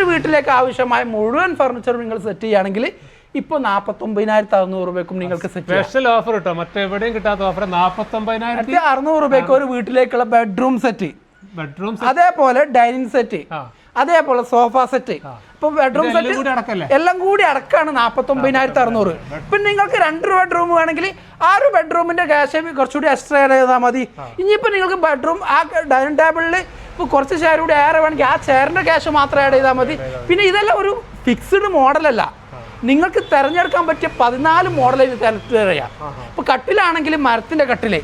ഒരു വീട്ടിലേക്ക് ആവശ്യമായ മുഴുവൻ ഫർണിച്ചറും നിങ്ങൾ സെറ്റ് ചെയ്യുകയാണെങ്കിൽ ഇപ്പൊ നാപ്പത്തൊമ്പതിനായിരത്തി അറുന്നൂറ് രൂപയ്ക്കും നിങ്ങൾക്ക് സ്പെഷ്യൽ ഓഫർ കിട്ടോ മറ്റെവിടെയും കിട്ടാത്ത ഓഫർ നാപ്പത്തൊമ്പതിനായിരത്തി അറുന്നൂറ് രൂപയ്ക്ക് ഒരു വീട്ടിലേക്കുള്ള ബെഡ്റൂം സെറ്റ് ബെഡ്റൂം അതേപോലെ ഡൈനിങ് സെറ്റ്. അതേപോലെ സോഫ സെറ്റ്. ഇപ്പൊ ബെഡ്റൂം സെറ്റ് എല്ലാം കൂടി അടക്കാണ് നാൽപ്പത്തി ഒമ്പതിനായിരത്തി അറുന്നൂറ് പിന്നെ നിങ്ങൾക്ക് രണ്ട് ബെഡ്റൂം വേണമെങ്കിൽ ആ ഒരു ബെഡ്റൂമിന്റെ ക്യാഷ് കുറച്ചുകൂടി എക്സ്ട്രാ ചെയ്താൽ മതി. ഇനിയിപ്പോ നിങ്ങൾക്ക് ബെഡ്റൂം ആ ഡൈനിങ് ടേബിളിൽ ഇപ്പൊ കുറച്ച് ചെയർ കൂടി ഏറെ വേണമെങ്കിൽ ആ ചെയറിന്റെ ക്യാഷ് മാത്രം ആഡ് ചെയ്താൽ മതി. പിന്നെ ഇതെല്ലാം ഒരു ഫിക്സ്ഡ് മോഡലല്ല നിങ്ങൾക്ക് തിരഞ്ഞെടുക്കാൻ പറ്റിയ പതിനാല് മോഡൽ ഇത് തിരഞ്ഞെടുക്കാം ഇപ്പൊ കട്ടിലാണെങ്കിൽ മരത്തിന്റെ കട്ടിൽ.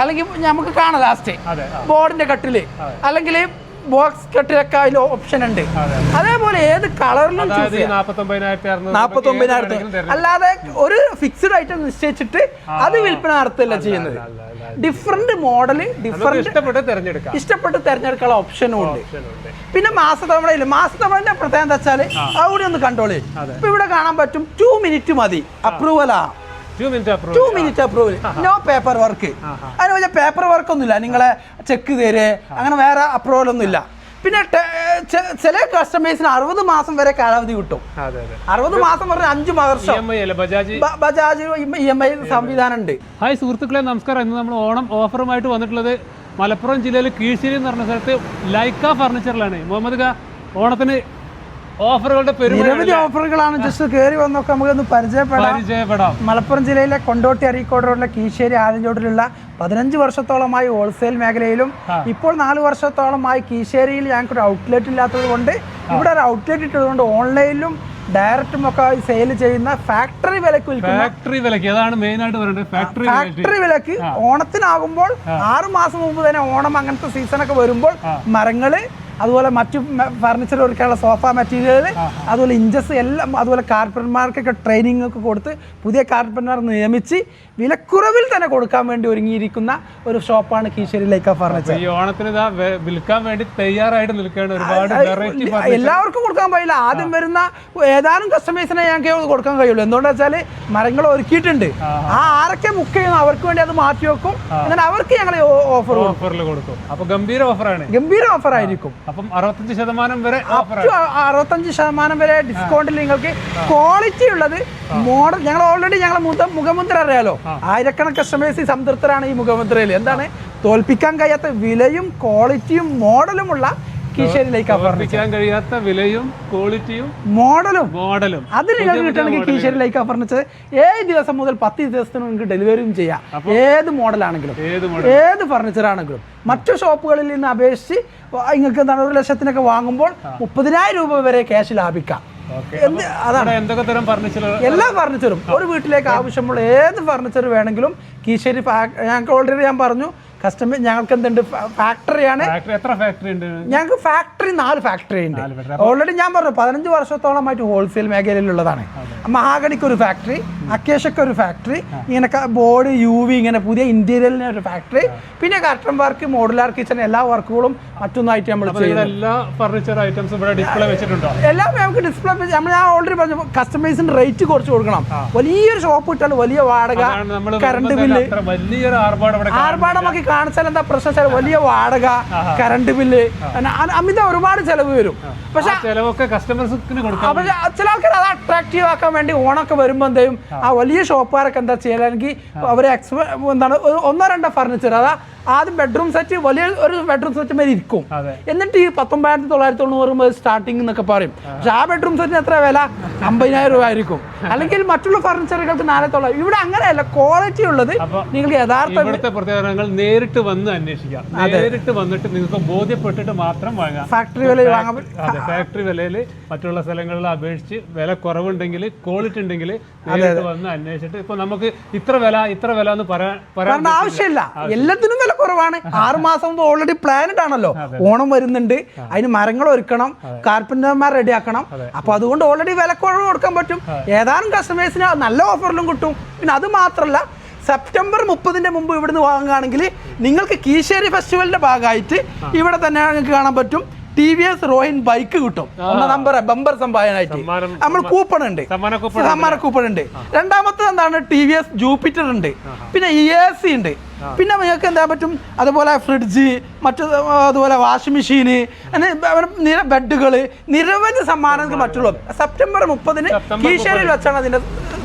അല്ലെങ്കിൽ നമുക്ക് കാണാം ലാസ്റ്റ് ബോർഡിന്റെ കട്ടിൽ. അല്ലെങ്കിൽ ബോക്സ് കട്ടിലൊക്കെ അതിൽ ഓപ്ഷൻ ഉണ്ട്. അതേപോലെ ഏത് കളറിലും അതായത് ഈ നാപ്പത്തി ഒമ്പതിനായിരത്തി അറുന്നൂറ് നാൽപ്പത്തി ഒമ്പതിനായിരത്തി അല്ലാതെ ഒരു ഫിക്സ്ഡ് ഐറ്റം നിശ്ചയിച്ചിട്ട് അത് വിൽപ്പന നടത്തില്ല ചെയ്യുന്നത്. ഡിഫറെന്റ് മോഡൽ ഡിഫറെന്റ് ഇഷ്ടപ്പെട്ട് തിരഞ്ഞെടുക്കാം. ഇഷ്ടപ്പെട്ട് തിരഞ്ഞെടുക്കാനുള്ള ഓപ്ഷനും ഉണ്ട്. പിന്നെ മാസത്തവണയിൽ മാസത്തവണന്റെ പ്രത്യേകത എന്താ വെച്ചാൽ അവിടെ ഒന്ന് കണ്ട്രോൾ ചെയ്യും ഇപ്പൊ ഇവിടെ കാണാൻ പറ്റും ടു മിനിറ്റ് മതി. അപ്രൂവലാ two minute approval no paper work അതിന് വലിയ പേപ്പർ വർക്ക് ഒന്നുമില്ല. നിങ്ങളെ ചെക്ക് തരേ. അങ്ങനെ വേറെ അപ്രൂവൽ ഒന്നുമില്ല. പിന്നെ ചില കസ്റ്റമേഴ്സിന് അറുപത് മാസം വരെ കാലാവധി കിട്ടും. അറുപത് മാസം പറഞ്ഞ അഞ്ച് വർഷം. ബജാജ്? ബ- ബജാജ് ഇ എം ഐ സംവിധാനം ഉണ്ട്. ഹായ് സുഹൃത്തുക്കളെ നമസ്കാരം. ഇന്ന് നമ്മൾ ഓണം ഓഫറുമായിട്ട് വന്നിട്ടുള്ളത് മലപ്പുറം ജില്ലയിലെ കീഴ്ശ്ശേരി എന്ന് പറഞ്ഞ സ്ഥലത്ത് ലൈക്ക ഫർണിച്ചറിലാണ് മുഹമ്മദ് ഖാ ഓണത്തിന് ഓഫറുകളുടെ നിരവധി ഓഫറുകളാണ്. ജസ്റ്റ് കയറി വന്നൊക്കെ നമുക്കൊന്ന് പരിചയപ്പെടാം. പരിചയപ്പെടാം. മലപ്പുറം ജില്ലയിലെ കൊണ്ടോട്ടി അരീക്കോട് റോഡിലെ കീശ്ശേരി ആലഞ്ചോട്ടിലുള്ള പതിനഞ്ച് വർഷത്തോളമായി ഹോൾസെയിൽ മേഖലയിലും ഇപ്പോൾ നാല് വർഷത്തോളമായി കീശ്ശേരിയിൽ ഞങ്ങൾക്ക് ഒരു ഔട്ട്ലെറ്റ് ഇല്ലാത്തത് കൊണ്ട് ഇവിടെ ഒരു ഔട്ട്ലെറ്റ് ഇട്ടതുകൊണ്ട് ഓൺലൈനിലും ഡയറക്റ്റും ഒക്കെ സെയിൽ ചെയ്യുന്ന ഫാക്ടറി വിലക്ക് ഫാക്ടറി വിലക്ക് അതാണ് മെയിൻ ആയിട്ട് പറയുന്നത് ഫാക്ടറി ഫാക്ടറി വിലക്ക് ഓണത്തിനാകുമ്പോൾ ആറ് മാസം മുമ്പ് തന്നെ ഓണം അങ്ങനത്തെ സീസൺ ഒക്കെ വരുമ്പോൾ മരങ്ങൾ അതുപോലെ മറ്റു ഫർണിച്ചർ ഒരുക്കാനുള്ള സോഫ മെറ്റീരിയൽ അതുപോലെ ഇഞ്ചസ് എല്ലാം അതുപോലെ കാർപ്പന്മാർക്കൊക്കെ ട്രെയിനിങ് ഒക്കെ കൊടുത്ത് പുതിയ കാർപ്പന്മാർ നിയമിച്ച് വിലക്കുറവിൽ തന്നെ കൊടുക്കാൻ വേണ്ടി ഒരുങ്ങിയിരിക്കുന്ന ഒരു ഷോപ്പാണ് കീശ്ശേരി ലൈക്ക ഫർണിച്ചർ ഈ ഓണത്തിന് വിൽക്കാൻ വേണ്ടി തയ്യാറായിട്ട് നിൽക്കുകയാണ് ഒരുപാട് എല്ലാവർക്കും കൊടുക്കാൻ പോയില്ല ആദ്യം വരുന്ന ഏതാനും കസ്റ്റമേഴ്സിനെ ഞങ്ങൾക്ക് കൊടുക്കാൻ കഴിയുള്ളൂ. എന്തുകൊണ്ടാ വെച്ചാൽ മരങ്ങൾ ഒരുക്കിയിട്ടുണ്ട്. ആ ആരൊക്കെ ബുക്ക് ചെയ്യുന്നു അവർക്ക് വേണ്ടി അത് മാറ്റി വെക്കും. എന്നാൽ അവർക്ക് ഞങ്ങൾ ഓഫർ ഓഫറിൽ കൊടുക്കും. അപ്പൊ ഗംഭീര ഓഫറാണ് ഗംഭീര ഓഫർ ആയിരിക്കും. അപ്പം അറുപത്തഞ്ച് ശതമാനം വരെ അറുപത്തഞ്ച് ശതമാനം വരെ ഡിസ്കൗണ്ടിൽ നിങ്ങൾക്ക് ക്വാളിറ്റി ഉള്ളത് മോഡൽ ഞങ്ങൾ ഓൾറെഡി ഞങ്ങൾ മുഖമുദ്ര അറിയാലോ? ആയിരക്കണക്കിന് കസ്റ്റമേഴ്സ് സംതൃപ്തരാണ് ഈ മുഖമുദ്രയിൽ. എന്താണ്? തോൽപ്പിക്കാൻ കഴിയാത്ത വിലയും ക്വാളിറ്റിയും മോഡലുമുള്ള കീശേരിയിലേക്ക് ഓർമ്മിക്കാൻ കഴിയാത്ത വിലയും ക്വാളിറ്റിയും മോഡലും. മോഡലും. അത് നിങ്ങൾക്ക് കിട്ടണമെങ്കിൽ കീശേരിയിലേക്ക് ഫർണിച്ചർ ഏഴ് ദിവസം മുതൽ പത്ത് ദിവസത്തിന് നിങ്ങൾക്ക് ഡെലിവറിയും ചെയ്യാം. ഏത് മോഡലാണെങ്കിലും ഏത് ഫർണിച്ചർ ആണെങ്കിലും. മറ്റു ഷോപ്പുകളിൽ നിന്ന് അപേക്ഷിച്ച് നിങ്ങൾക്ക് എന്താണ് ഒരു ലക്ഷത്തിനൊക്കെ വാങ്ങുമ്പോൾ മുപ്പതിനായിരം രൂപ വരെ ക്യാഷ് ലാഭിക്കാം. അതാണ്. എന്തൊക്കെ തരം ഫർണിച്ചർ എല്ലാ ഫർണിച്ചറും ഒരു വീട്ടിലേക്ക് ആവശ്യമുള്ള ഏത് ഫർണിച്ചർ വേണമെങ്കിലും കീശേരി ഞങ്ങൾക്ക് ഓൾറെഡി ഞാൻ പറഞ്ഞു കസ്റ്റമർ ഞങ്ങൾക്ക് എന്തുണ്ട് ഫാക്ടറിയാണ് ഫാക്ടറി എത്ര ഫാക്ടറി ഉണ്ട്? ഞങ്ങൾക്ക് ഫാക്ടറി നാല് ഫാക്ടറി ഉണ്ട്. ഓൾറെഡി ഞാൻ പറഞ്ഞു പതിനഞ്ച് വർഷത്തോളമായിട്ട് ഹോൾസെയിൽ മേഖലയിലുള്ളതാണ്. മഹാഗണിക്ക് ഒരു ഫാക്ടറി അക്കേഷക്ക് ഒരു ഫാക്ടറി ഇങ്ങനെ ബോർഡ് യു വി ഇങ്ങനെ പുതിയ ഇന്റീരിയലിന് ഒരു ഫാക്ടറി പിന്നെ കർട്ടൻ വർക്ക് മോഡുലാർ കിച്ചൺ എല്ലാ വർക്കുകളും മറ്റൊന്നായിട്ട് നമ്മൾ ഫർണിച്ചർ ഐറ്റംസ് ഇവിടെ ഡിസ്പ്ലേ വെച്ചിട്ടുണ്ടോ? എല്ലാം നമുക്ക് ഡിസ്പ്ലേ നമ്മൾ ഞാൻ ഓൾറെഡി പറഞ്ഞു കസ്റ്റമേഴ്സിന് റേറ്റ് കുറച്ച് കൊടുക്കണം. വലിയൊരു ഷോപ്പ് ഇട്ടാൽ വലിയ വാടക കറണ്ട് ബില്ല് വലിയൊരു ആർഭാടമാക്കി കാണിച്ചാൽ എന്താ പ്രശ്നം വെച്ചാൽ വലിയ വാടക കറണ്ട് ബില്ല് അമിത ഒരുപാട് ചെലവ് വരും. പക്ഷെ അപ്പൊ ചില ആൾക്കാർ അത് അട്രാക്റ്റീവ് ആക്കാൻ വേണ്ടി ഓണൊക്കെ വരുമ്പോൾ എന്തെയും ആ. വലിയ ഷോപ്പുകാരൊക്കെ എന്താ ചെയ്യുക അല്ലെങ്കിൽ അവരെ എന്താണ് ഒന്നോ രണ്ടോ ഫർണിച്ചർ അതാ ആദ്യം ബെഡ്റൂം സെറ്റ് വലിയ ഒരു ബെഡ്റൂം സെറ്റ് മേലെ ഇരിക്കും. എന്നിട്ട് ഈ പത്തൊമ്പതിനായിരത്തി തൊള്ളായിരത്തി തൊണ്ണൂറ് മുതൽ സ്റ്റാർട്ടിംഗ് എന്നൊക്കെ പറയും. പക്ഷെ ആ ബെഡ്റൂം സെറ്റിന് എത്ര വില? അമ്പതിനായിരം രൂപ ആയിരിക്കും. അല്ലെങ്കിൽ മറ്റുള്ള ഫർണിച്ചറുകൾക്ക് നാല് തൊള്ളായിരം. ഇവിടെ അങ്ങനെയല്ല ക്വാളിറ്റി ഉള്ളത് നിങ്ങൾ യഥാർത്ഥ നേരിട്ട് വന്ന് അന്വേഷിക്കാം. നേരിട്ട് വന്നിട്ട് നിങ്ങൾക്ക് ബോധ്യപ്പെട്ടിട്ട് മാത്രം വാങ്ങാം. ഫാക്ടറി വില വാങ്ങാൻ അതെ ഫാക്ടറി വിലയിൽ മറ്റുള്ള സ്ഥലങ്ങളിൽ അപേക്ഷിച്ച് വില കുറവുണ്ടെങ്കിൽ ക്വാളിറ്റി ഉണ്ടെങ്കിൽ നേരിട്ട് വന്ന് അന്വേഷിച്ചിട്ട് ഇപ്പൊ നമുക്ക് ഇത്ര വില ഇത്ര വില എന്ന് പറയാൻ ആവശ്യമില്ല. എല്ലാത്തിനും വില കുറവാണ്. ആറ് മാസം മുമ്പ് ഓൾറെഡി പ്ലാനഡ് ആണല്ലോ. ഓണം വരുന്നുണ്ട്. അതിന് മരങ്ങൾ ഒരുക്കണം. കാർപ്പന്റർമാർ റെഡിയാക്കണം. അപ്പൊ അതുകൊണ്ട് ഓൾറെഡി വില കുറവ് കൊടുക്കാൻ പറ്റും. ഏതാനും കസ്റ്റമേഴ്സിന് നല്ല ഓഫറിലും കിട്ടും. പിന്നെ അത് മാത്രമല്ല സെപ്റ്റംബർ മുപ്പതിന്റെ മുമ്പ് ഇവിടുന്ന് വാങ്ങുകയാണെങ്കിൽ നിങ്ങൾക്ക് കീശേരി ഫെസ്റ്റിവലിന്റെ ഭാഗമായിട്ട് ഇവിടെ തന്നെ നിങ്ങൾക്ക് കാണാൻ പറ്റും. T V S Ronin bike കിട്ടും. ഒന്നാം നമ്പർ ബമ്പർ സംഭാവനയായിട്ട്. നമ്മൾ കൂപ്പൺ ഉണ്ട് സമ്മാന കൂപ്പൺ സമ്മാന കൂപ്പൺ ഉണ്ട് രണ്ടാമത്തെ എന്താണ്? ടി വി എസ് ജൂപ്പിറ്റർ ഉണ്ട്. പിന്നെ ഇ എ സി ഉണ്ട്. പിന്നെ നിങ്ങൾക്ക് എന്താ പറ്റും? അതുപോലെ ഫ്രിഡ്ജ് മറ്റു അതുപോലെ വാഷിംഗ് മെഷീന് അങ്ങനെ ബെഡുകൾ നിരവധി സമ്മാനങ്ങൾ. മറ്റുള്ളൂ സെപ്റ്റംബർ മുപ്പതിന് കീശേരിയിൽ വെച്ചാണ് അതിന്റെ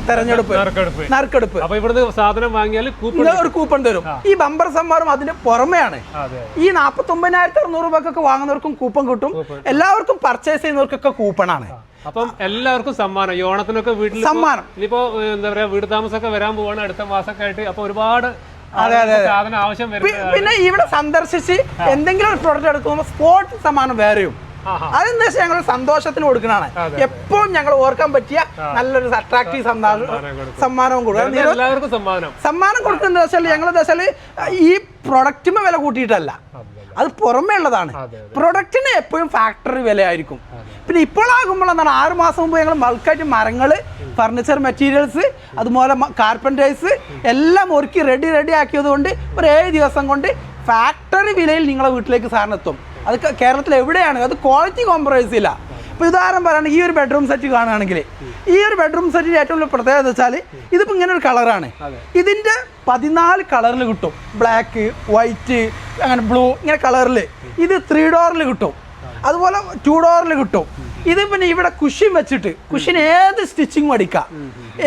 തെരഞ്ഞെടുപ്പ്. നറുക്കെടുപ്പ്. നറുക്കെടുപ്പ്. അപ്പൊ ഇവിടുന്ന് സാധനം വാങ്ങിയാൽ ഒരു കൂപ്പൺ തരും. ഈ ബമ്പർ സമ്മാനം അതിന്റെ പുറമെയാണ്. ഈ നാൽപ്പത്തി ഒമ്പതിനായിരത്തി അറുന്നൂറ് രൂപക്കൊക്കെ വാങ്ങുന്നവർക്കും കൂപ്പൺ കിട്ടും. എല്ലാവർക്കും പർച്ചേസ് ചെയ്യുന്നവർക്കൊക്കെ കൂപ്പണാണ്. അപ്പം എല്ലാവർക്കും സമ്മാനം. ഓണത്തിനൊക്കെ വീട്ടിൽ സമ്മാനം. ഇനിയിപ്പോ എന്താ പറയാ വീട് താമസമൊക്കെ വരാൻ പോവാണ് അടുത്ത മാസമൊക്കെ ആയിട്ട്. അപ്പൊ ഒരുപാട് അതെ, അതെ സാധനം ആവശ്യം വരും പിന്നെ ഇവിടെ സന്ദർശിച്ച് എന്തെങ്കിലും ഒരു പ്രൊഡക്റ്റ് എടുക്കുമ്പോൾ സ്പോർട്സ് സമ്മാനം വേറെയും. അതെന്താ വെച്ചാൽ ഞങ്ങൾ സന്തോഷത്തിന് കൊടുക്കുന്നതാണ് എപ്പോഴും ഞങ്ങൾ ഓർക്കാൻ പറ്റിയ നല്ലൊരു അട്രാക്റ്റീവ് സമ്മാനം സമ്മാനവും സമ്മാനം. സമ്മാനം കൊടുക്കുന്നത് വെച്ചാൽ ഞങ്ങൾ എന്താ വെച്ചാൽ ഈ പ്രൊഡക്റ്റിന് വില കൂട്ടിയിട്ടല്ല. അത് പുറമേ ഉള്ളതാണ്. പ്രൊഡക്റ്റിന് എപ്പോഴും ഫാക്ടറി വിലയായിരിക്കും. പിന്നെ ഇപ്പോഴാകുമ്പോൾ എന്താണ്? ആറ് മാസം മുമ്പ് ഞങ്ങൾ ബൾക്കായിട്ട് മരങ്ങൾ ഫർണിച്ചർ മെറ്റീരിയൽസ് അതുപോലെ കാർപ്പന്റേഴ്സ് എല്ലാം ഒരുക്കി റെഡി റെഡി ആക്കിയത് കൊണ്ട് ഒരു ഏഴ് ദിവസം കൊണ്ട് ഫാക്ടറി വിലയിൽ നിങ്ങളെ വീട്ടിലേക്ക് സാധനം എത്തും. അത് കേരളത്തിൽ എവിടെയാണ്? അത് ക്വാളിറ്റി കോംപ്രമൈസ് ഇല്ല. ഇപ്പോൾ ഉദാഹരണം പറയുകയാണെങ്കിൽ ഈ ഒരു ബെഡ്റൂം സെറ്റ് കാണുകയാണെങ്കിൽ ഈ ഒരു ബെഡ്റൂം സെറ്റിന്റെ ഏറ്റവും വലിയ പ്രത്യേകത എന്ന് വെച്ചാൽ ഇതിപ്പോൾ ഇങ്ങനെ ഒരു കളറാണ് ഇതിന്റെ പതിനാല് കളറിൽ കിട്ടും. ബ്ലാക്ക് വൈറ്റ് അങ്ങനെ ബ്ലൂ ഇങ്ങനെ കളറിൽ ഇത് ത്രീ ഡോറിൽ കിട്ടും. അതുപോലെ ടു ഡോറിൽ കിട്ടും. ഇത് പിന്നെ ഇവിടെ കുഷിൻ വെച്ചിട്ട് കുഷിൻ ഏത് സ്റ്റിച്ചിങ് അടിക്കാം.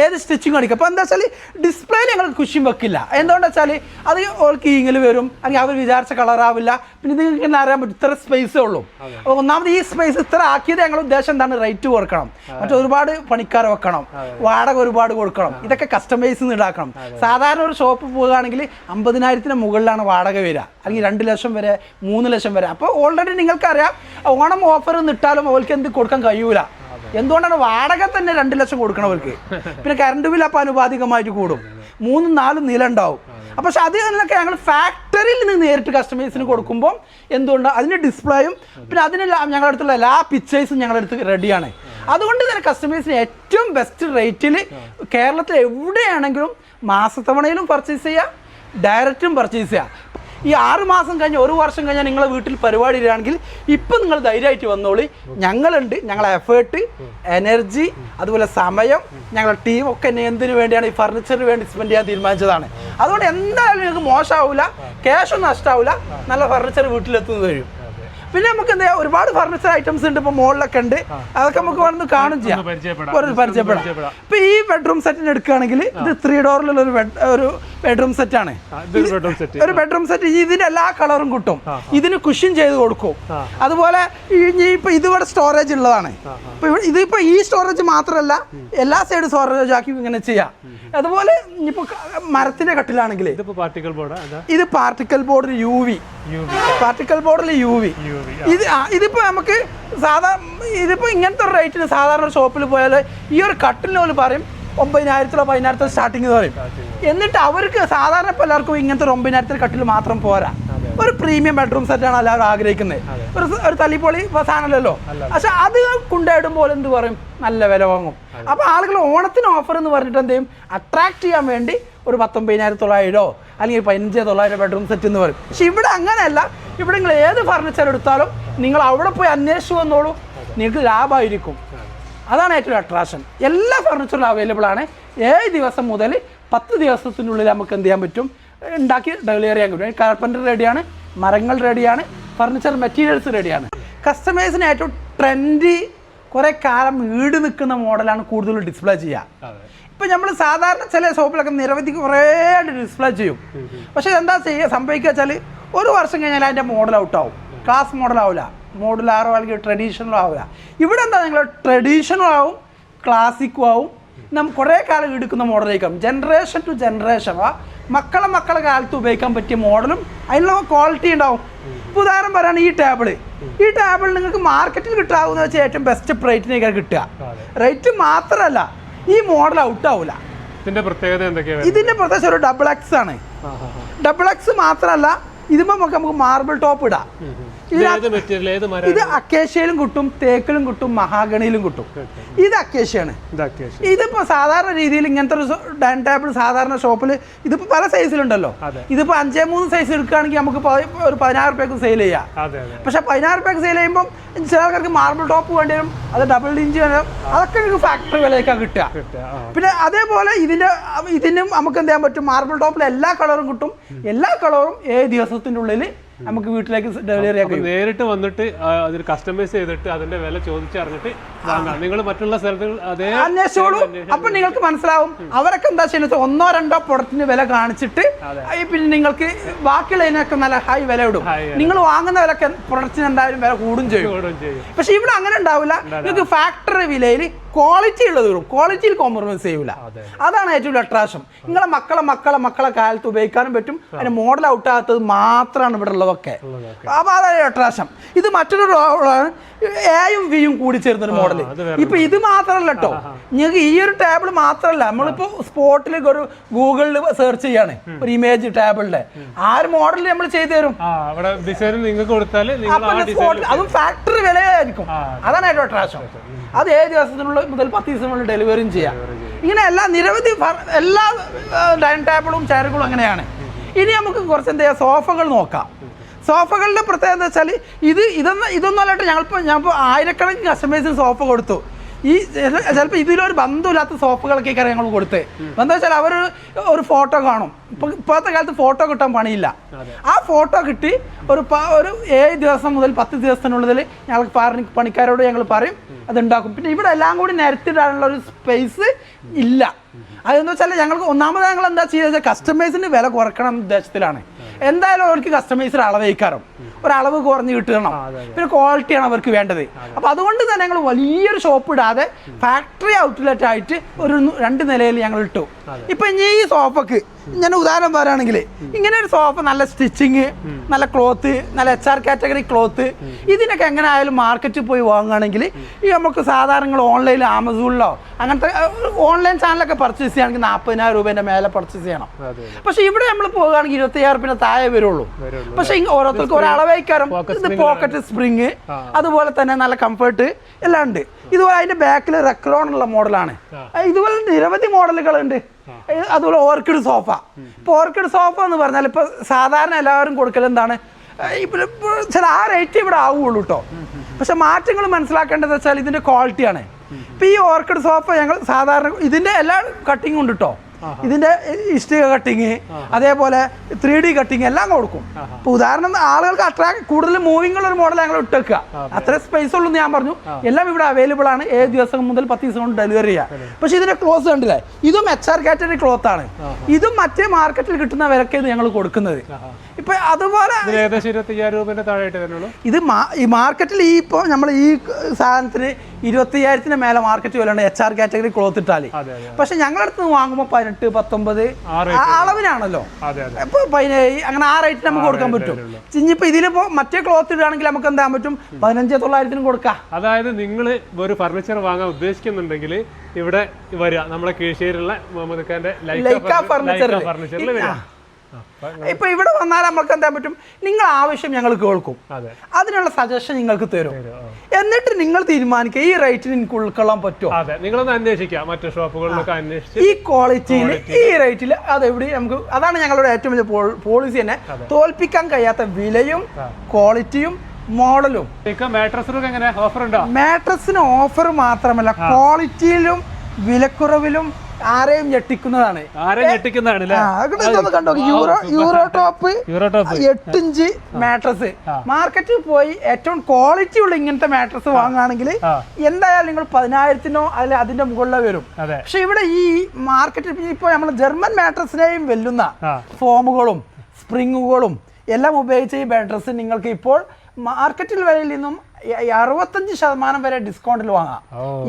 ഏത് സ്റ്റിച്ചിങ് അടിക്കാം. അപ്പോൾ എന്താ വെച്ചാൽ ഡിസ്പ്ലേ ഞങ്ങൾ കുഷിൻ വെക്കില്ല. എന്തുകൊണ്ടാ വെച്ചാൽ അത് ഓൾക്ക് ഈങ്ങൽ വരും. അല്ലെങ്കിൽ അവർ വിചാരിച്ച കളറാവില്ല പിന്നെ ഇത് നിങ്ങൾക്ക് തന്നെ അറിയാൻ പറ്റും ഇത്ര സ്പേസേ ഉള്ളൂ. അപ്പോൾ ഒന്നാമത് ഈ സ്പേസ് ഇത്ര ആക്കിയത് ഞങ്ങൾ ഉദ്ദേശം എന്താണ്? റേറ്റ് കൊടുക്കണം. മറ്റേ ഒരുപാട് പണിക്കാരെ വെക്കണം. വാടക ഒരുപാട് കൊടുക്കണം. ഇതൊക്കെ കസ്റ്റമൈസ് ഉണ്ടാക്കണം സാധാരണ ഒരു ഷോപ്പ് പോവുകയാണെങ്കിൽ അമ്പതിനായിരത്തിന് മുകളിലാണ് വാടക വരിക. അല്ലെങ്കിൽ രണ്ട് ലക്ഷം വരെ മൂന്ന് ലക്ഷം വരെ. അപ്പോൾ ഓൾറെഡി നിങ്ങൾക്കറിയാം ഓണം ഓഫർ നിട്ടാലും അവർക്ക് എന്ത് കൊടുക്കാൻ കഴിയൂല. എന്തുകൊണ്ടാണ് വാടക തന്നെ രണ്ട് ലക്ഷം കൊടുക്കണവർക്ക്? പിന്നെ കറണ്ട് ബിൽ അപ്പൊ അനുപാതികമായിട്ട് കൂടും. മൂന്നും നാലും നില ഉണ്ടാവും അപ്പോൾ പക്ഷെ അത് അതിനൊക്കെ ഞങ്ങൾ ഫാക്ടറിയിൽ നിന്ന് നേരിട്ട് കസ്റ്റമേഴ്സിന് കൊടുക്കുമ്പോൾ എന്തുകൊണ്ട് അതിന്റെ ഡിസ്പ്ലേയും പിന്നെ അതിനെല്ലാം ഞങ്ങളുടെ അടുത്തുള്ള എല്ലാ പിക്ചേഴ്സും ഞങ്ങളുടെ അടുത്ത് റെഡിയാണ് അതുകൊണ്ട് തന്നെ കസ്റ്റമേഴ്സിന് ഏറ്റവും ബെസ്റ്റ് റേറ്റിൽ കേരളത്തിൽ എവിടെയാണെങ്കിലും മാസത്തവണയിലും പർച്ചേസ് ചെയ്യാം ഡയറക്റ്റും പർച്ചേസ് ചെയ്യാം. ഈ ആറ് മാസം കഴിഞ്ഞ് ഒരു വർഷം കഴിഞ്ഞാൽ നിങ്ങളെ വീട്ടിൽ പരിപാടി ഇടുകയാണെങ്കിൽ ഇപ്പം നിങ്ങൾ ധൈര്യമായിട്ട് വന്നോളി. ഞങ്ങളുണ്ട് ഞങ്ങളെ എഫേർട്ട് എനർജി അതുപോലെ സമയം ഞങ്ങളുടെ ടീം ഒക്കെ എന്നെ എന്തിനു വേണ്ടിയാണ് ഈ ഫർണിച്ചറിന് വേണ്ടി സ്പെൻഡ് ചെയ്യാൻ തീരുമാനിച്ചതാണ്. അതുകൊണ്ട് എന്തായാലും നിങ്ങൾക്ക് മോശമാവില്ല ഒന്നും നഷ്ടമാവില്ല നല്ല ഫർണിച്ചർ വീട്ടിലെത്തുന്നത് വരും. പിന്നെ നമുക്ക് എന്താ ഒരുപാട് ഫർണിച്ചർ ഐറ്റംസ് ഉണ്ട് ഇപ്പൊ മുകളിലൊക്കെ ഉണ്ട്. അതൊക്കെ നമുക്ക് വന്ന് കാണും ചെയ്യാം. പരിചയപ്പെടാം. ഇപ്പൊ ഈ ബെഡ്റൂം സെറ്റിന് എടുക്കുകയാണെങ്കിൽ ഇത് ത്രീ ഡോറിലുള്ള ഒരു ഒരു ബെഡ്റൂം സെറ്റ് ആണ്. ഒരു ബെഡ്റൂം സെറ്റ് ഇതിന്റെ എല്ലാ കളറും കിട്ടും. ഇതിന് കുഷ്യൻ ചെയ്ത് കൊടുക്കും. അതുപോലെ ഇപ്പൊ ഇതിവിടെ സ്റ്റോറേജ് ഉള്ളതാണ്. ഇതിപ്പോ ഈ സ്റ്റോറേജ് മാത്രമല്ല എല്ലാ സൈഡ് സ്റ്റോറേജ് ആക്കി ഇങ്ങനെ ചെയ്യാം. അതുപോലെ ഇപ്പൊ മരത്തിന്റെ കട്ടിലാണെങ്കിൽ ഇത് particle board U V particle ബോർഡിൽ യു വി ഇത് ആ, ഇതിപ്പോ നമുക്ക് സാധാരണ ഇതിപ്പോൾ ഇങ്ങനത്തെ ഒരു റേറ്റിന് സാധാരണ ഷോപ്പിൽ പോയാൽ ഈ ഒരു കട്ടിലിന് പോലും പറയും ഒമ്പതിനായിരത്തിലോ പതിനായിരത്തിലോ സ്റ്റാർട്ടിങ് പറയും. എന്നിട്ട് അവർക്ക് സാധാരണ ഇപ്പോൾ എല്ലാവർക്കും ഇങ്ങനത്തെ ഒരു ഒമ്പതിനായിരത്തിൽ കട്ടിൽ മാത്രം പോരാ. ഒരു പ്രീമിയം ബെഡ്റൂം സെറ്റാണ് എല്ലാവരും ആഗ്രഹിക്കുന്നത്. ഒരു ഒരു തല്ലിപ്പൊളി സാധനമല്ലല്ലോ പക്ഷെ അത് കൊണ്ടിടുമ്പോൾ എന്ത് പറയും? നല്ല വില വാങ്ങും. അപ്പോൾ ആളുകൾ ഓണത്തിന് ഓഫർ എന്ന് പറഞ്ഞിട്ട് എന്ത് ചെയ്യും? അട്രാക്ട് ചെയ്യാൻ വേണ്ടി ഒരു പത്തൊമ്പതിനായിരത്തോളം തൊള്ളായിരോ അല്ലെങ്കിൽ പതിനഞ്ച് തൊള്ളായിരം ബെഡ്റൂം സെറ്റ് എന്ന് പറയും. പക്ഷെ ഇവിടെ അങ്ങനെയല്ല. ഇവിടെ നിങ്ങൾ ഏത് ഫർണിച്ചർ എടുത്താലും നിങ്ങൾ അവിടെ പോയി അന്വേഷിച്ചു വന്നോളൂ. നിങ്ങൾക്ക് ലാഭമായിരിക്കും. അതാണ് ഏറ്റവും അട്രാക്ഷൻ എല്ലാ ഫർണിച്ചറും അവൈലബിൾ ആണ്. ഏഴ് ദിവസം മുതൽ പത്ത് ദിവസത്തിനുള്ളിൽ നമുക്ക് എന്ത് ചെയ്യാൻ പറ്റും? ഉണ്ടാക്കി ഡെലിവറി ചെയ്യാൻ പറ്റും. കാർപ്പന്റർ റെഡിയാണ് മരങ്ങൾ റെഡിയാണ് ഫർണിച്ചർ മെറ്റീരിയൽസ് റെഡിയാണ് കസ്റ്റമേഴ്സിന് ഏറ്റവും ട്രെൻഡി കുറേ കാലം ഈട് നിൽക്കുന്ന മോഡലാണ് കൂടുതൽ ഡിസ്പ്ലേ ചെയ്യുക. ഇപ്പം നമ്മൾ സാധാരണ ചില ഷോപ്പിലൊക്കെ നിരവധി കുറേ ഡിസ്പ്ലേ ചെയ്യും. പക്ഷേ എന്താ ചെയ്യുക സംഭവിക്കുക വെച്ചാൽ ഒരു വർഷം കഴിഞ്ഞാൽ അതിന്റെ മോഡൽ ഔട്ട് ഔട്ടാവും ക്ലാസ് മോഡൽ ആവില്ല മോഡലാറോ അല്ലെങ്കിൽ ട്രഡീഷണലോ ആവില്ല ഇവിടെ എന്താ നിങ്ങൾ ട്രഡീഷണൽ ആവും ക്ലാസിക്കും ആവും. നമുക്ക് കുറേ കാലം എടുക്കുന്ന മോഡലേക്കാം ജനറേഷൻ ടു ജനറേഷൻ ആ. മക്കളെ മക്കളെ കാലത്ത് ഉപയോഗിക്കാൻ പറ്റിയ മോഡലും അതിനുള്ള ക്വാളിറ്റി ഉണ്ടാവും. ഇപ്പോൾ ഉദാഹരണം പറയുകയാണ് ഈ ടേബിൾ ഈ ടേബിൾ നിങ്ങൾക്ക് മാർക്കറ്റിൽ കിട്ടാവുന്ന വെച്ചാൽ ഏറ്റവും ബെസ്റ്റ് പ്രൈറ്റിനേക്കാൾ കിട്ടുക. റേറ്റ് മാത്രമല്ല ഈ മോഡൽ ഔട്ട് ആവില്ല ഇതിന്റെ പ്രത്യേകത എന്തൊക്കെയാണ് ഇതിന്റെ പ്രത്യേകിച്ച് ഒരു ഡബിൾ എക്സ് ആണ്. ഡബിൾ എക്സ് മാത്രമല്ല ഇതുമ്പോൾ നമുക്ക് നമുക്ക് മാർബിൾ ടോപ്പ് ഇടാം. ഇത് അക്കേഷ്യയിലും കിട്ടും തേക്കിലും കിട്ടും മഹാഗണിയിലും കിട്ടും. ഇത് അക്കേഷ്യയാണ്. ഇതിപ്പോ സാധാരണ രീതിയിൽ ഇങ്ങനത്തെ ഒരു ഡൈനിങ് ടേബിൾ സാധാരണ ഷോപ്പിൽ ഇതിപ്പോ പല സൈസിലുണ്ടല്ലോ. ഇതിപ്പോ അഞ്ചേ മൂന്ന് സൈസ് എടുക്കുകയാണെങ്കിൽ നമുക്ക് ഒരു പതിനായിരം റുപ്യക്ക് സെയിൽ ചെയ്യാം. പക്ഷെ പതിനായിരം റുപ്യക്ക് സെയിൽ ചെയ്യുമ്പോൾ ചില ആൾക്കാർക്ക് മാർബിൾ ടോപ്പ് വേണ്ടി വരും അത് ഡബിൾ ഇഞ്ച് വേണം അതൊക്കെ നിങ്ങൾക്ക് ഫാക്ടറി വിലയൊക്കെ കിട്ടുക. പിന്നെ അതേപോലെ ഇതിന്റെ ഇതിനും നമുക്ക് എന്ത് ചെയ്യാൻ പറ്റും? മാർബിൾ ടോപ്പിൽ എല്ലാ കളറും കിട്ടും. എല്ലാ കളറും ഏഴ് ദിവസത്തിന്റെ ഉള്ളിൽ നമുക്ക് വീട്ടിലേക്ക് ഡെലിവറി ആക്കി നേരിട്ട് വന്നിട്ട് അതിന് കസ്റ്റമൈസ് ചെയ്തിട്ട് അതിന്റെ വില ചോദിച്ചറിഞ്ഞിട്ട് നിങ്ങൾ മറ്റുള്ള സ്ഥലത്ത് അതേ അന്വേഷിച്ചോളൂ. അപ്പൊ നിങ്ങൾക്ക് മനസ്സിലാവും. അവരൊക്കെ എന്താ ചെയ്യുന്നത്? ഒന്നോ രണ്ടോ പ്രൊഡക്റ്റിന് വില കാണിച്ചിട്ട് പിന്നെ നിങ്ങൾക്ക് ബാക്കിയുള്ളതിനൊക്കെ നല്ല ഹൈ വില ഇടും. നിങ്ങൾ വാങ്ങുന്ന വിലക്ക് പ്രൊഡക്റ്റിന് എന്തായാലും വില കൂടും ചെയ്യും. പക്ഷെ ഇവിടെ അങ്ങനെ ഉണ്ടാവില്ല. നിങ്ങൾക്ക് ഫാക്ടറി വിലയിൽ ക്വാളിറ്റി ഉള്ളത് വരും ക്വാളിറ്റിയിൽ കോംപ്രമൈസ് ചെയ്യൂല. അതാണ് ഏറ്റവും വലിയ അട്രാക്ഷൻ നിങ്ങളെ മക്കളെ മക്കളെ മക്കളെ കാലത്ത് ഉപയോഗിക്കാനും പറ്റും. അതിന് മോഡൽ ഔട്ട് ആകാത്തത് മാത്രമാണ് ഇവിടെ ഉള്ളതൊക്കെ. അപ്പൊ അതാണ് അട്രാക്ഷൻ ഇത് മറ്റൊരു എയും വിയും കൂടി ചേർന്നൊരു മോഡൽ അത് ഇപ്പൊ ഇത് മാത്രമല്ല കേട്ടോ ഞങ്ങൾക്ക് ഈ ഒരു ടേബിൾ മാത്രമല്ല നമ്മളിപ്പോ സ്പോട്ടിലേക്ക് ഒരു ഗൂഗിളിൽ സെർച്ച് ചെയ്യാണ്. ഒരു ഇമേജ് ടേബിളിന്റെ ആ ഒരു മോഡൽ നമ്മൾ ചെയ്തു തരും. അതും ഫാക്ടറി വിലയായിരിക്കും. അതാണ് ഏറ്റവും അട്രാക്ഷൻ അത് ഏഴ് ദിവസത്തിനുള്ള മുതൽ പത്ത് ദിവസത്തിനുള്ളിൽ ഡെലിവറിയും ചെയ്യാം. ഇങ്ങനെ എല്ലാ നിരവധി എല്ലാ ഡൈനിങ് ടേബിളും ചെയറുകളും അങ്ങനെയാണ്. ഇനി നമുക്ക് കുറച്ച് എന്താ സോഫകൾ നോക്കാം. സോഫകളുടെ പ്രത്യേകത എന്താ വെച്ചാൽ ഇത് ഇതൊന്നും ഇതൊന്നും അല്ലാട്ട് ഞങ്ങളിപ്പോൾ ഞാനിപ്പോൾ ആയിരക്കണക്കിന് കസ്റ്റമേഴ്സിന് സോഫ കൊടുത്തു. ഈ ചിലപ്പോൾ ഇതിലൊരു ബന്ധമില്ലാത്ത സോപ്പുകളൊക്കെ ആയിരിക്കും ഞങ്ങൾ കൊടുത്ത്. എന്താ വെച്ചാൽ അവർ ഒരു ഫോട്ടോ കാണും. ഇപ്പൊ ഇപ്പോഴത്തെ കാലത്ത് ഫോട്ടോ കിട്ടാൻ പണിയില്ല. ആ ഫോട്ടോ കിട്ടി ഒരു ഒരു ഏഴ് ദിവസം മുതൽ പത്ത് ദിവസത്തിനുള്ളിൽ ഞങ്ങൾ പണി പണിക്കാരോട് ഞങ്ങൾ പറയും അത് ഉണ്ടാക്കും പിന്നെ ഇവിടെ എല്ലാം കൂടി നിരത്തിടാനുള്ള ഒരു സ്പേസ് ഇല്ല. അതെന്ന് വെച്ചാൽ ഞങ്ങൾക്ക് ഒന്നാമത് ഞങ്ങൾ എന്താ ചെയ്യുക കസ്റ്റമേഴ്സിന് വില കുറക്കണം ഉദ്ദേശത്തിലാണ്. എന്തായാലും അവർക്ക് കസ്റ്റമൈസർ അളവേക്കാറും ഒരളവ് കുറഞ്ഞ് കിട്ടണം. പിന്നെ ക്വാളിറ്റിയാണ് അവർക്ക് വേണ്ടത്. അപ്പോൾ അതുകൊണ്ട് തന്നെ ഞങ്ങൾ വലിയൊരു ഷോപ്പ് ഇടാതെ ഫാക്ടറി ഔട്ട്ലെറ്റ് ആയിട്ട് ഒരു രണ്ട് നിലയിൽ ഞങ്ങൾ ഇട്ടു ഇപ്പൊ ഇനി ഈ സോഫക്ക് ഞാൻ ഉദാഹരണം പറയുകയാണെങ്കിൽ ഇങ്ങനെ ഒരു സോഫ നല്ല സ്റ്റിച്ചിങ് നല്ല ക്ലോത്ത് നല്ല എച്ച് ആർ കാറ്റഗറി ക്ലോത്ത് ഇതിനൊക്കെ എങ്ങനെ ആയാലും മാർക്കറ്റിൽ പോയി വാങ്ങുകയാണെങ്കിൽ ഈ നമുക്ക് സാധാരണ ഓൺലൈനിൽ ആമസോണിലോ അങ്ങനത്തെ ഓൺലൈൻ ചാനലൊക്കെ പർച്ചേസ് ചെയ്യുകയാണെങ്കിൽ നാൽപ്പതിനായിരം രൂപേന്റെ മേലെ പർച്ചേസ് ചെയ്യണം. പക്ഷേ ഇവിടെ നമ്മൾ പോകുകയാണെങ്കിൽ ഇരുപത്തയ്യായിരം പിന്നെ താഴെ വരുള്ളൂ. പക്ഷെ ഓരോരുത്തർക്കും ഒരളവേക്കാരം ഇത് പോക്കറ്റ് സ്പ്രിങ് അതുപോലെ തന്നെ നല്ല കംഫർട്ട് എല്ലാം ഉണ്ട്. ഇതുപോലെ അതിന്റെ ബാക്കിൽ റെക്രോൺ ഉള്ള മോഡലാണ് ഇതുപോലെ നിരവധി മോഡലുകളുണ്ട് അതുപോലെ ഓർക്കിഡ് സോഫ. ഇപ്പൊ ഓർക്കിഡ് സോഫ എന്ന് പറഞ്ഞാൽ ഇപ്പൊ സാധാരണ എല്ലാവരും കൊടുക്കൽ എന്താണ്? ഇപ്പൊ ചില ആ റേറ്റ് ഇവിടെ ആവുള്ളൂ കേട്ടോ പക്ഷെ മാറ്റങ്ങൾ മനസ്സിലാക്കേണ്ടത് വെച്ചാൽ ഇതിന്റെ ക്വാളിറ്റിയാണ് ഇപ്പൊ ഈ ഓർക്കിഡ് സോഫ ഞങ്ങൾ സാധാരണ ഇതിന്റെ എല്ലാ കട്ടിങ്ങും ഉണ്ട് കേട്ടോ ഇതിന്റെ ഇഷ്ടിക കട്ടിങ് അതേപോലെ ത്രീ ഡി കട്ടിങ് എല്ലാം കൊടുക്കും. ഇപ്പൊ ഉദാഹരണം ആളുകൾക്ക് അത്ര കൂടുതൽ മൂവിംഗ് ഉള്ള ഒരു മോഡൽ ഞങ്ങൾ ഇട്ടേക്കുക അത്ര സ്പേസ് ഉള്ളൂ ഞാൻ പറഞ്ഞു. എല്ലാം ഇവിടെ അവൈലബിൾ ആണ്. ഏഴ് ദിവസം മുതൽ പത്ത് ദിവസം കൊണ്ട് ഡെലിവറി ചെയ്യാം. പക്ഷെ ഇതിന്റെ ക്ലോസ് കണ്ടില്ലേ? ഇതും എച്ച് ആർ കാറ്റഗറി ക്ലോത്ത് ആണ്. ഇതും മറ്റേ മാർക്കറ്റിൽ കിട്ടുന്ന വിലക്ക് ഇത് ഞങ്ങൾ കൊടുക്കുന്നത്. ഇപ്പൊ അതുപോലെ ഇത് മാർക്കറ്റിൽ ഈ ഇപ്പോൾ നമ്മൾ ഈ സാധനത്തിന് ഇരുപത്തി അയ്യായിരത്തിന് മേലെ മാർക്കറ്റ് വിലയുണ്ട് എച്ച് ആർ കാറ്റഗറി ക്ലോത്ത് അതെ പക്ഷെ ഞങ്ങളുടെ അടുത്ത് നിന്ന് വാങ്ങുമ്പോൾ പതിനെട്ട് പത്തൊമ്പത്. അളവിനാണല്ലോ. അതെ അതെ. ഇപ്പൊ പതിനേഴ് അങ്ങനെ ആ റേറ്റിന് നമുക്ക് കൊടുക്കാൻ പറ്റും. ഇനിയിപ്പോ ഇതിലിപ്പോ മറ്റേ ക്ലോത്ത് ഇടുകയാണെങ്കിൽ നമുക്ക് എന്താ പറ്റും? പതിനഞ്ച് തൊള്ളായിരത്തിനും കൊടുക്കാം. അതായത് നിങ്ങൾ ഒരു ഫർണിച്ചർ വാങ്ങാൻ ഉദ്ദേശിക്കുന്നുണ്ടെങ്കിൽ ഇവിടെ വരിക. നമ്മുടെ കീഴ്ശ്ശേരിയുള്ള മുഹമ്മദ് ഖാന്റെ ലൈക്ക ഫർണിച്ചറിൽ വരിക. ഇപ്പൊ ഇവിടെ വന്നാൽ നമുക്ക് എന്താ പറ്റും? നിങ്ങൾ ആവശ്യം ഞങ്ങൾ കേൾക്കും. അതെ. അതിനുള്ള സജഷൻ നിങ്ങൾക്ക് തരും. എന്നിട്ട് നിങ്ങൾ തീരുമാനിക്കുക ഈ റേറ്റിന് എനിക്ക് ഉൾക്കൊള്ളാൻ പറ്റുമോ? നിങ്ങളൊന്ന് അന്വേഷിക്കുക മറ്റു ഷോപ്പുകളിലൊക്കെ അന്വേഷിച്ച് ഈ ക്വാളിറ്റിയിൽ ഈ റേറ്റിൽ അത് എവിടെ നമുക്ക് അതാണ് ഞങ്ങളുടെ ഏറ്റവും വലിയ പോളിസി തന്നെ. തോൽപ്പിക്കാൻ കഴിയാത്ത വിലയും ക്വാളിറ്റിയും മോഡലും മാട്രസിനൊക്കെ എങ്ങനെ ഓഫർ ഉണ്ടോ? മാട്രസിന് ഓഫർ മാത്രമല്ല ക്വാളിറ്റിയിലും വിലക്കുറവിലും ആരെയും ഞെട്ടിക്കുന്നതാണ്. ആരെ ഞെട്ടിക്കുന്നതാണ് കണ്ടോ euro euro top euro top. എട്ട് ഇഞ്ച് മാട്രസ്. മാർക്കറ്റിൽ പോയി ഏറ്റവും ക്വാളിറ്റി ഉള്ള ഇങ്ങനത്തെ മാട്രസ് വാങ്ങുകയാണെങ്കിൽ എന്തായാലും നിങ്ങൾ പതിനായിരത്തിനോ അല്ലെ അതിന്റെ മുകളിലോ വരും. പക്ഷെ ഇവിടെ ഈ മാർക്കറ്റിൽ ഇപ്പോൾ നമ്മൾ ജർമ്മൻ മാട്രസിനെയും വെല്ലുന്ന ഫോമുകളും സ്പ്രിങ്ങുകളും എല്ലാം ഉപയോഗിച്ച് ഈ മാട്രസ് നിങ്ങൾക്ക് ഇപ്പോൾ മാർക്കറ്റിൽ വിലയിൽ നിന്നും അറുപത്തഞ്ച് ശതമാനം വരെ ഡിസ്കൗണ്ടിൽ വാങ്ങാം.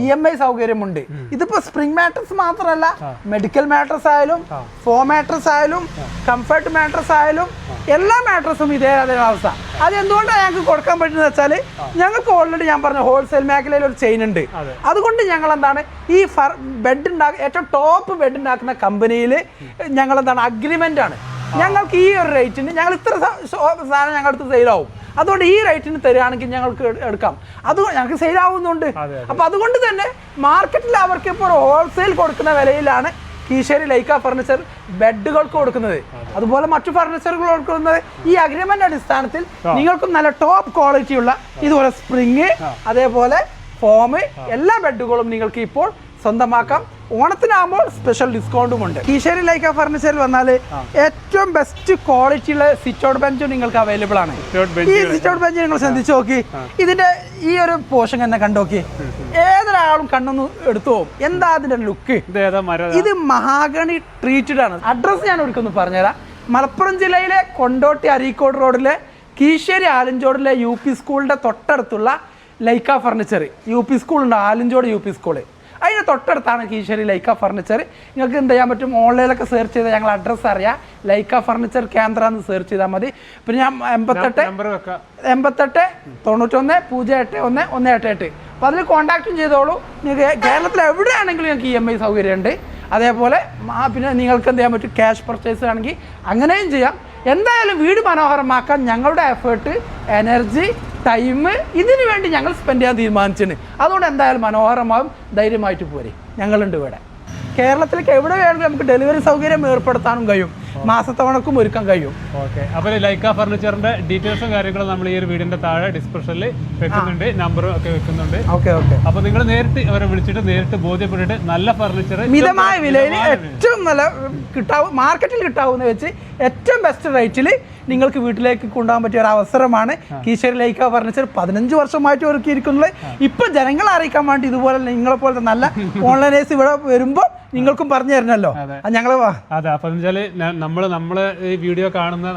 ഇ എം ഐ സൗകര്യമുണ്ട്. ഇതിപ്പോ സ്പ്രിംഗ് മാട്രസ് മാത്രമല്ല മെഡിക്കൽ മാട്രസ് ആയാലും ഫോ മാട്രസ് ആയാലും കംഫർട്ട് മാട്രസ് ആയാലും എല്ലാ മാട്രസും ഇതേ അതേ അവസ്ഥ. അത് എന്തുകൊണ്ടാണ് ഞങ്ങൾക്ക് കൊടുക്കാൻ പറ്റുന്നത് വെച്ചാൽ ഞങ്ങൾക്ക് ഓൾറെഡി ഞാൻ പറഞ്ഞ ഹോൾസെയിൽ മേഖലയിൽ ഒരു ചെയിൻ ഉണ്ട്. അതുകൊണ്ട് ഞങ്ങൾ എന്താണ് ഈ ഫർ ബെഡ് ഉണ്ടാക്കുക ഏറ്റവും ടോപ്പ് ബെഡ് ഉണ്ടാക്കുന്ന കമ്പനിയിൽ ഞങ്ങൾ എന്താണ് അഗ്രിമെന്റ് ആണ് ഞങ്ങൾക്ക് ഈ ഒരു റേറ്റിന് ഞങ്ങൾ ഇത്ര സാധനം ഞങ്ങളുടെ അടുത്ത് സെയിലാവും അതുകൊണ്ട് ഈ റേറ്റിന് തരികയാണെങ്കിൽ ഞങ്ങൾക്ക് എടുക്കാം. അത് ഞങ്ങൾക്ക് സെയിൽ ആവുന്നുണ്ട്. അതെ, അപ്പൊ അതുകൊണ്ട് തന്നെ മാർക്കറ്റിൽ അവർക്ക് ഇപ്പോൾ ഹോൾസെയിൽ കൊടുക്കുന്ന വിലയിലാണ് കീശേരി ലൈക്ക ഫർണിച്ചർ ബെഡുകൾക്ക് കൊടുക്കുന്നത്. അതുപോലെ മറ്റു ഫർണിച്ചറുകൾ കൊടുക്കുന്നത്. ഈ അഗ്രിമെന്റ് അടിസ്ഥാനത്തിൽ നിങ്ങൾക്കും നല്ല ടോപ്പ് ക്വാളിറ്റി ഉള്ള ഇതുപോലെ സ്പ്രിങ് അതേപോലെ ഫോം എല്ലാ ബെഡുകളും നിങ്ങൾക്ക് ഇപ്പോൾ സ്വന്തമാക്കാം. ഓണത്തിനാകുമ്പോൾ സ്പെഷ്യൽ ഡിസ്കൗണ്ടും ഉണ്ട് കീശേരി ലൈക്ക ഫർണിച്ചറിൽ വന്നാൽ ഏറ്റവും ബെസ്റ്റ് ക്വാളിറ്റി ഉള്ള സിറ്റ് ഔട്ട് ബെഞ്ചും നിങ്ങൾക്ക് അവൈലബിൾ ആണ്. ഈ സിറ്റ് ഔട്ട് ബെഞ്ച് നിങ്ങൾ ശ്രദ്ധിച്ചു നോക്കി. ഇതിന്റെ ഈ ഒരു പോഷൻ തന്നെ കണ്ടു നോക്കി. ഏതൊരാളും കണ്ണൊന്ന് എടുത്തു പോകും എന്താ അതിന്റെ ലുക്ക് ഇത് മഹാഗണി ട്രീറ്റഡ് ആണ്. അഡ്രസ്സ് ഞാൻ ഒരിക്കൊന്ന് പറഞ്ഞുതരാം. മലപ്പുറം ജില്ലയിലെ കൊണ്ടോട്ടി അരീക്കോട് റോഡിലെ കീശേരി ആലഞ്ചോടിലെ യു പി സ്കൂളിന്റെ തൊട്ടടുത്തുള്ള ലൈക്ക ഫർണിച്ചർ യു പി സ്കൂളുണ്ട് ആലഞ്ചോട് യു പി സ്കൂൾ അതിന് തൊട്ടടുത്താണ് കീശ്ശേരി ലൈക്ക ഫർണിച്ചർ. നിങ്ങൾക്ക് എന്ത് ചെയ്യാൻ പറ്റും? ഓൺലൈനിലൊക്കെ സെർച്ച് ചെയ്താൽ ഞങ്ങൾ അഡ്രസ്സ് അറിയാം. ലൈക്ക ഫർണിച്ചർ കേന്ദ്ര എന്ന് സെർച്ച് ചെയ്താൽ മതി. പിന്നെ ഞാൻ എൺപത്തെട്ട് എൺപത്തെട്ട് തൊണ്ണൂറ്റൊന്ന് പൂജ്യം എട്ട് ഒന്ന് ഒന്ന് എട്ട് എട്ട്. അപ്പോൾ അതിൽ കോൺടാക്റ്റും ചെയ്തോളൂ. നിങ്ങൾക്ക് കേരളത്തിൽ എവിടെയാണെങ്കിലും ഞങ്ങൾക്ക് ഇ എം ഐ സൗകര്യമുണ്ട്. അതേപോലെ പിന്നെ നിങ്ങൾക്ക് എന്ത് ചെയ്യാൻ പറ്റും? ക്യാഷ് പർച്ചേസ് ആണെങ്കിൽ അങ്ങനെയും ചെയ്യാം. എന്തായാലും വീട് മനോഹരമാക്കാൻ ഞങ്ങളുടെ എഫേർട്ട് എനർജി ടൈം ഇതിനു വേണ്ടി ഞങ്ങൾ സ്പെൻഡ് ചെയ്യാൻ തീരുമാനിച്ചിട്ടുണ്ട് അതുകൊണ്ട് എന്തായാലും മനോഹരമാകും ധൈര്യമായിട്ട് പോരെ. ഞങ്ങളുണ്ട് ഇവിടെ. കേരളത്തിലേക്ക് എവിടെ വേണമെങ്കിലും നമുക്ക് ഡെലിവറി സൗകര്യം ഏർപ്പെടുത്താനും കഴിയും. മാസത്തവണക്കും ഒരുക്കാൻ കഴിയും. ഓക്കെ. അപ്പോൾ ലൈക്ക ഫർണിച്ചറിന്റെ ഡീറ്റെയിൽസും കാര്യങ്ങളും നമ്മൾ ഈ ഒരു വീടിന്റെ താഴെ ഡിസ്ക്രിപ്ഷനിൽ വെക്കുന്നുണ്ട് നമ്പറും ഒക്കെ വെക്കുന്നുണ്ട്. Okay okay. അപ്പോൾ നിങ്ങൾ നേരിട്ട് അവരെ വിളിച്ചിട്ട് നേരിട്ട് ബോധ്യപ്പെട്ടിട്ട് നല്ല ഫർണിച്ചർ മിതമായ വിലയിൽ ഏറ്റവും നല്ല കിട്ടാവും മാർക്കറ്റിൽ കിട്ടാവുന്ന വെച്ച് ഏറ്റവും ബെസ്റ്റ് റേറ്റിൽ നിങ്ങൾക്ക് വീട്ടിലേക്ക് കൊണ്ടുപോകാൻ പറ്റിയ ഒരു അവസരമാണ് കീശേരി ലൈക്ക ഫർണിച്ചർ പതിനഞ്ച് വർഷമായിട്ട് ഒരുക്കിയിരിക്കുന്നത്. ഇപ്പൊ ജനങ്ങളെ അറിയിക്കാൻ വേണ്ടി ഇതുപോലെ നിങ്ങളെ പോലത്തെ നല്ല ഓൺലൈനേഴ്സ് ഇവിടെ വരുമ്പോൾ നിങ്ങൾക്കും പറഞ്ഞു തരണല്ലോ. ഞങ്ങളെ ഞങ്ങൾ അതെ അപ്പൊ നമ്മൾ നമ്മൾ ഈ വീഡിയോ കാണുന്ന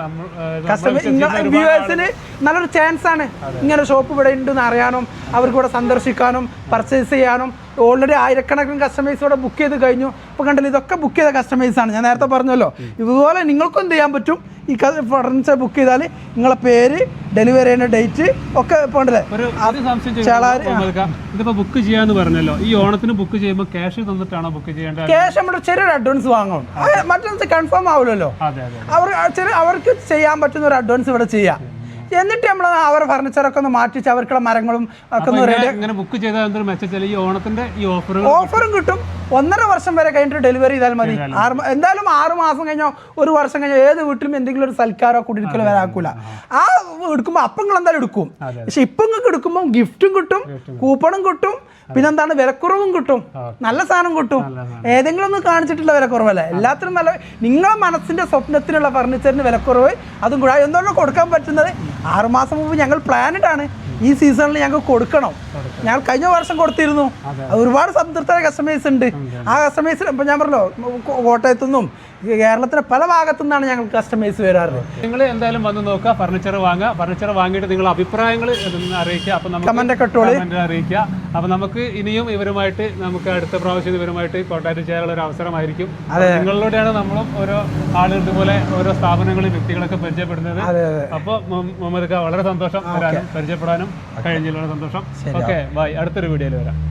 കസ്റ്റമർ വ്യൂവേഴ്സിന് നല്ലൊരു ചാൻസ് ആണ് ഇങ്ങനെ ഷോപ്പ് ഇവിടെ ഉണ്ടെന്ന് അറിയാനും അവർക്ക് ഇവിടെ സന്ദർശിക്കാനും പർച്ചേസ് ചെയ്യാനും ഓൾറെഡി ആയിരക്കണക്കിന് കസ്റ്റമേഴ്സ് ഇവിടെ ബുക്ക് ചെയ്ത് കഴിഞ്ഞു. അപ്പോൾ കണ്ടില്ല ഇതൊക്കെ ബുക്ക് ചെയ്ത കസ്റ്റമേഴ്സ് ആണ്. ഞാൻ നേരത്തെ പറഞ്ഞല്ലോ. ഇതുപോലെ നിങ്ങൾക്കും എന്ത് ചെയ്യാൻ പറ്റും? ഈ ഫർണിച്ചർ ബുക്ക് ചെയ്താൽ നിങ്ങളെ പേര് ഡെലിവറി ചെയ്യുന്ന ഡേറ്റ് ഒക്കെ പോണ്ടല്ലേ ഇതിപ്പോ ബുക്ക് ചെയ്യാന്ന് പറഞ്ഞല്ലോ. ഈ ഓണത്തിന് ബുക്ക് ചെയ്യുമ്പോൾ ക്യാഷ് തന്നിട്ടാണോ ബുക്ക് ചെയ്യേണ്ടത്? ക്യാഷ് നമ്മുടെ ചെറിയൊരു അഡ്വാൻസ് വാങ്ങണം മറ്റൊന്ന് കൺഫേം ആവില്ലല്ലോ അവർ ചെറിയ അവർക്ക് ചെയ്യാൻ പറ്റുന്ന ഒരു അഡ്വാൻസ് ഇവിടെ ചെയ്യാം. എന്നിട്ട് നമ്മൾ അവർ ഫർണിച്ചറൊക്കെ ഒന്ന് മാറ്റിച്ച് അവർക്കുള്ള മരങ്ങളും ഒക്കെ ഒന്ന് ബുക്ക് ചെയ്താൽ ഈ ഓണത്തിന്റെ ഈ ഓഫറുകൾ ഓഫറും കിട്ടും. ഒന്നര വർഷം വരെ കഴിഞ്ഞിട്ട് ഡെലിവറി ചെയ്താൽ മതി. ആറ് എന്തായാലും ആറ് മാസം കഴിഞ്ഞോ ഒരു വർഷം കഴിഞ്ഞോ ഏത് വീട്ടിലും എന്തെങ്കിലും ഒരു സൽക്കാരോ കുടിയിരിക്കലോ വരാക്കൂല. ആ എടുക്കുമ്പോൾ അപ്പം നിങ്ങൾ എന്തായാലും എടുക്കും. പക്ഷെ ഇപ്പം നിങ്ങൾക്ക് എടുക്കുമ്പോൾ ഗിഫ്റ്റും കിട്ടും കൂപ്പണും കിട്ടും. പിന്നെന്താണ് വിലക്കുറവും കിട്ടും. നല്ല സാധനം കിട്ടും. ഏതെങ്കിലും ഒന്ന് കാണിച്ചിട്ടുള്ള വിലക്കുറവല്ല? എല്ലാത്തിനും നല്ല നിങ്ങളെ മനസ്സിന്റെ സ്വപ്നത്തിനുള്ള ഫർണിച്ചറിന് വിലക്കുറവ് അതും കൂടെ. എന്തുകൊണ്ട് കൊടുക്കാൻ പറ്റുന്നത് ആറുമാസം മുമ്പ് ഞങ്ങൾ പ്ലാനഡ് ആണ്. ഈ സീസണിൽ ഞങ്ങൾക്ക് കൊടുക്കണം. ഞങ്ങൾ കഴിഞ്ഞ വർഷം കൊടുത്തിരുന്നു. ഒരുപാട് സംതൃപ്തരായ കസ്റ്റമേഴ്സ് ഉണ്ട്. ആ കസ്റ്റമേഴ്സിന് ഇപ്പം ഞാൻ പറഞ്ഞല്ലോ കോട്ടയത്തു നിന്നും കേരളത്തിലെ പല ഭാഗത്തു നിന്നാണ് ഞങ്ങൾ കസ്റ്റമേഴ്സ് വരാറ്. നിങ്ങൾ എന്തായാലും വന്ന് നോക്കുക ഫർണിച്ചർ വാങ്ങുക. ഫർണിച്ചർ വാങ്ങിയിട്ട് നിങ്ങൾ അഭിപ്രായങ്ങൾ അറിയിക്കുക. അപ്പൊ നമുക്ക് കമന്റ് ഒക്കെ ഇട്ടോളി. അറിയിക്കുക. അപ്പൊ നമുക്ക് ഇനിയും ഇവരുമായിട്ട് നമുക്ക് അടുത്ത പ്രാവശ്യം ഇവരുമായിട്ട് കോൺടാക്ട് ചെയ്യാനുള്ള ഒരു അവസരമായിരിക്കും. നിങ്ങളിലൂടെയാണ് നമ്മളും ഓരോ ആളുകൾ ഇതുപോലെ ഓരോ സ്ഥാപനങ്ങളും വ്യക്തികളൊക്കെ പരിചയപ്പെടുന്നത്. അപ്പോൾ മുഹമ്മദ് വളരെ സന്തോഷം വരാനും പരിചയപ്പെടാനും. കഴിഞ്ഞതിൽ വളരെ സന്തോഷം ഓക്കെ ബൈ. അടുത്തൊരു വീഡിയോയിൽ വരാം.